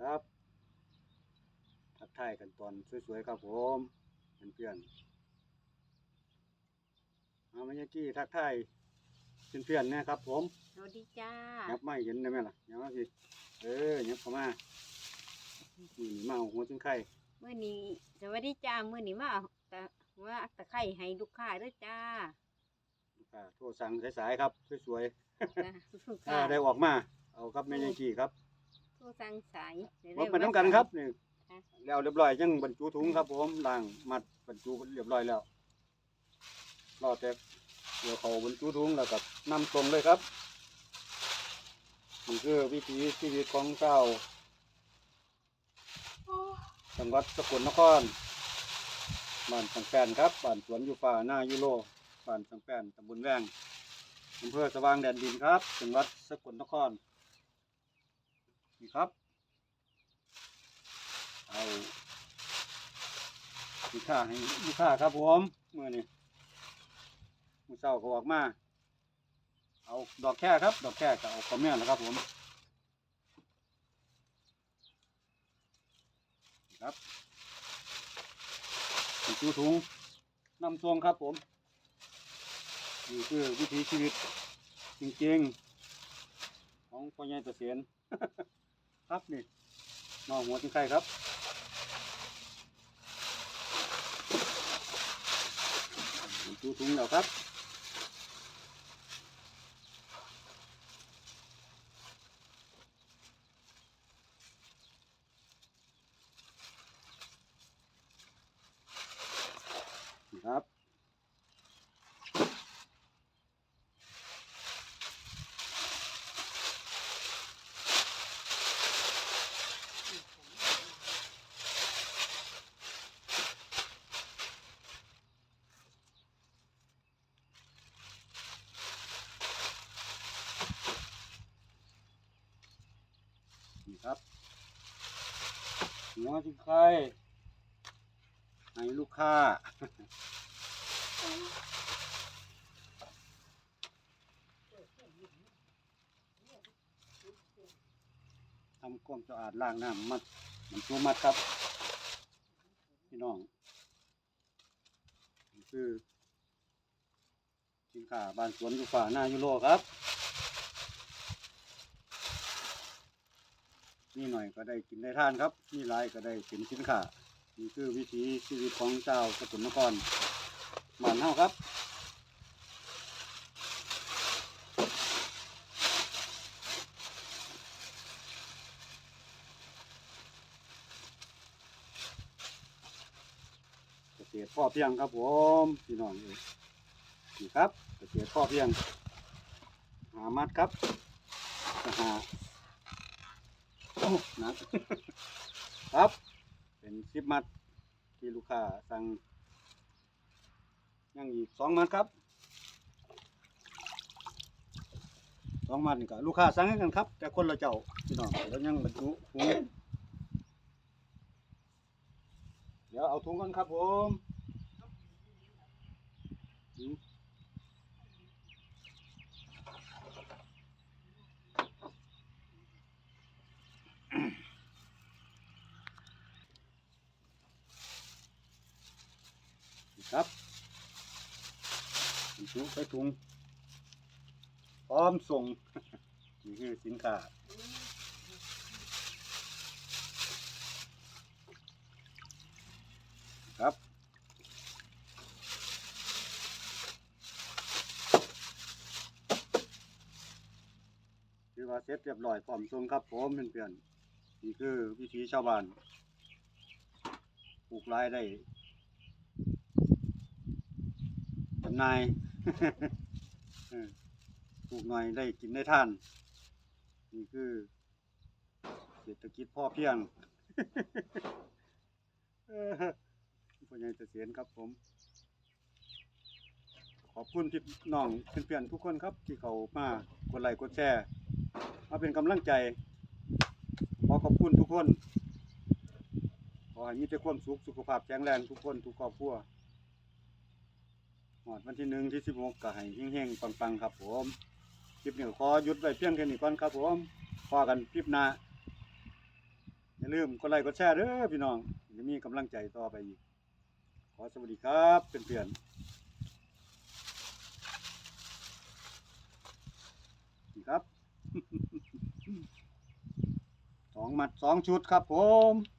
ครับทักทายกันตอนสวยๆครับผมเพื่อนๆเอามาเมื่อกี้ทักทายเพื่อนๆนะครับผมสวัสดีจ้ายับไม่เห็นได้ไหมล่ะยับมาสิเออยับเข้ามานี่มาเอาหัวจึงไข่เมื่อนี้สวัสดีจ้าเมื่อนี้มาเอาตะว่าตะไคร้ให้ลูกค้าเด้วยจ้าลูกค้าโทรสั่งสายๆครับสวยจ้าลูกๆค้าถ้าได้ออกมา เอาครับแม่ยังกี้ครับ โทรสั่งสายดี๋ยวว่าได้เป็นน้ำกันครับนี่ค่ะแล้วเรียบร้อยยังบรรจุถุงครับ ผมล้างมัดบรรจุเรียบร้อยแล้วรอแต่เดี๋ยวเขาบรรจุถุงแล้วก็นำตรงเลยครับนี่คือวิถีชีวิตของเจ้าจังหวัดสกลนครบ้านสังแปนครับบ้านสวนยูฟ้าหน้ายูโรบ้านสังแปนตำบลแวงอำเภอสว่างแดนดินครับ จังหวัดสกลนคร นี่ครับ เอาลูกค้าให้ลูกค้าครับผมเมื่อนี้มือเช้าก็ออกมา เอาดอกแค่ครับ ดอกแค่ก็เอาคอมเมนต์นะครับผมครับจูถุงนำทรงครับผมนี่คือวิถีชีวิตจริงๆ ของพ่อใหญ่เกษียณ ครับนี่นองหัวจิงไข่ครับจูถุงแล้วครับครับ หัวจิงไข่ให้ลูกค้าทำความสะอาดล้างน้ำมัดมันตัวมัดครับ พี่น้องคือสินค้าบ้านสวนอยู่ฝ่าหน้ายูโรครับ นี่หน่อยก็ได้กินได้ทานครับนี่หลายก็ได้เป็นสินค้านี่คือวิถีชีวิตของเจ้าสกลนครบ้านเฮาครับเกษตรพ่อเพียงครับผมพี่น้องเอ้ยนี่ครับเกษตรพ่อเพียงหามัดครับก็หา นักครับ เป็นสิบมัดที่ลูกค้าสั่งยังอีกสองมัดครับสองมัดนี่ก็ลูกค้าสั่งให้กันครับ แต่คนละเจ้าพี่น้องแล้วยังบรรจุถุงเดี๋ยวเอาถุงกันครับผม ครับบรรจุใส่ถุงพร้อมส่ง นี่คือสินค้าครับคือว่าเสร็จเรียบร้อยพร้อมส่งครับผมเพื่อนๆนี่คือวิถีชาวบ้านปลูกไรายได้จำนายปลูกหน่อยได้กินได้ท่าน นี่คือเศรษฐกิจพ่อเพียงพ่อใหญ่เกษียณครับผม ขอบคุณพี่น้องเพื่อนๆทุกคนครับ ที่เขามากดไลค์กดแชร์มาเป็นกำลังใจ ขอขอบคุณทุกคน ขอให้มีแต่ความสุขสุขภาพแข็งแรงทุกคนทุกครอบครัว หอดวันที่หนึ่งที่สิบหกก็ให้เฮงๆปังๆครับผมคลิปนี้ขอหยุดไว้เพียงแค่นี้ก่อนครับผมพอกันคลิปหน้าอย่าลืมกดไลค์กดแชร์เด้อพี่น้องจะมีกำลังใจต่อไปอีก ขอสวัสดีครับเพื่อนๆนี่ครับสองมัดสองชุดครับผม